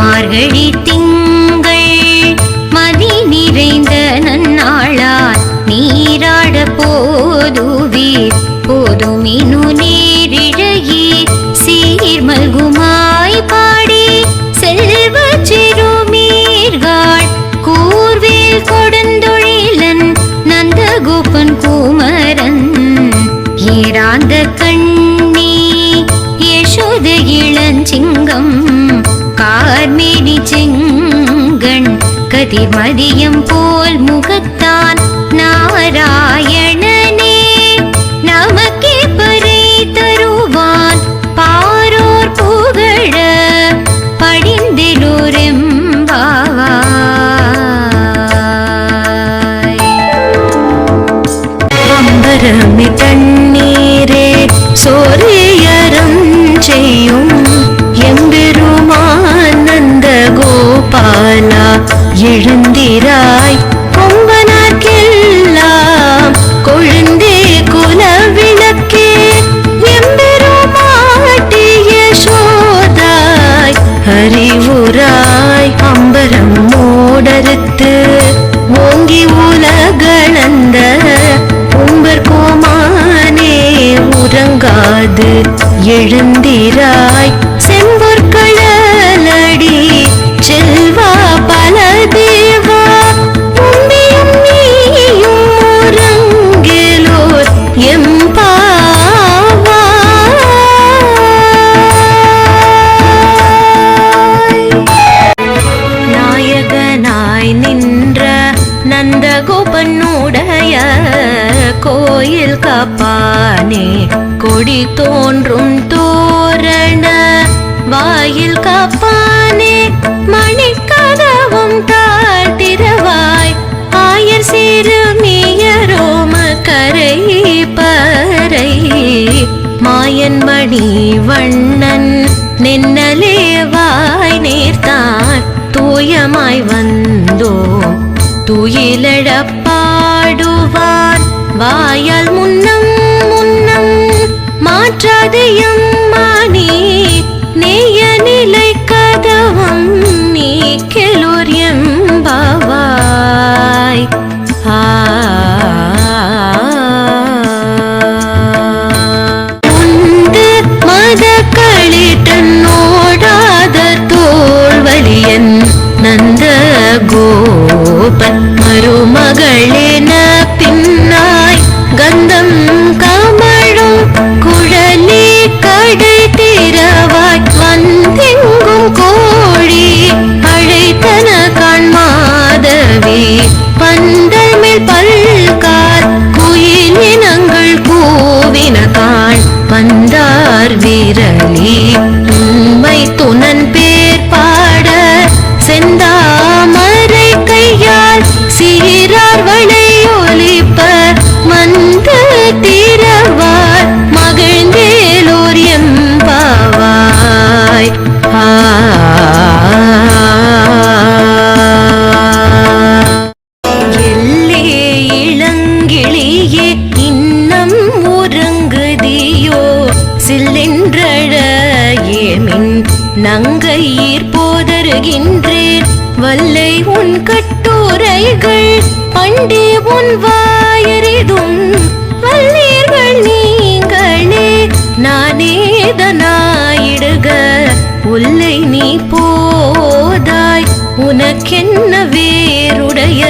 மார்கழி திங்கள். மதி நிறைந்த நன்னாளார் நீராட போதுவீர். போதுமினு கதிர்மதியம் போல் முகத்தான் நாராயணனே. நமக்கே பறை தருவான் பாரோர் புகழ படிந்திலோரெம்பாவாய். அம்பரமி தண்ணீரே சோரியரம் செய்யும் எழுந்திராய். கொம்பனார்க்கெல்லாம் கொழுந்தே குல விளக்கே எம்பெருமாட்டிய சோதாய். அறிவுராய் அம்பரம் மோடறுத்து ஓங்கி உலகளந்த உம்பர் கோமானே உறங்காது. எழுந்திராய் நந்தகோபனுடைய கோயில் காப்பானே. கொடி தோன்றும் தோரண வாயில் காப்பானே. மணிக்கதவும் தாழ்த்திரவாய் ஆயர் சிறுமியரோம கரை பறை. மாயன் மணி வண்ணன் நென்னலே வாய் நேர்த்தான். தூயமாய் வந்தோ வாயால் முன்னம் முன்னம் மாற்றாதையும் மானி நேய நிலை கதவம் நீ கெலோர் எம்பாவாய். உண்டு மத களிட்டனோடாத தோல்வழியன் நந்த கோபன் மருமகளென வந்தார் நங்கை நங்கையீர் வல்லை உன் கட்டுரைகள் பண்டே உன் வாயறிதும். வல்லீர்கள் நீங்களே நானேதனாயிடுக உள்ளை நீ போதாய் உனக்கென்ன வேருடைய